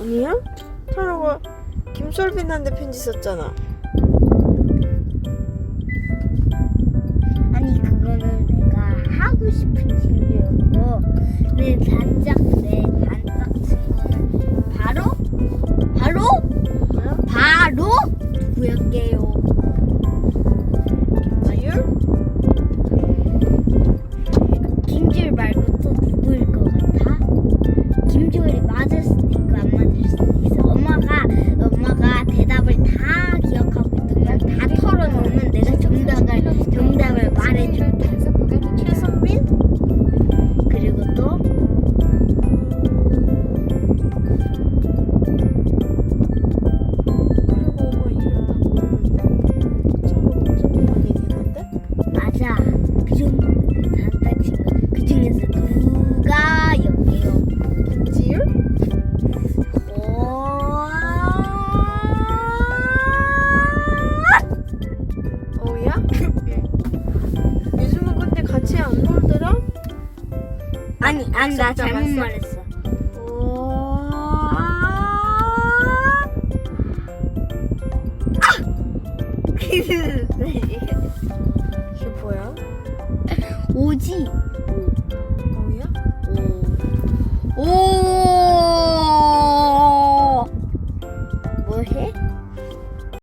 아니야? 타로가 김솔빈한테 편지 썼잖아. 아니 그거는 내가 하고 싶은 친구였고 내 단짝 내 단짝 친구는 바로 바로 바로 누구였게요? 지율? 김지율 말고 또 누구일 것 같아? 김지율이 맞을 아니, 아니 나 잘못 봤어? 말했어. 이게 뭐야? 오지. 오.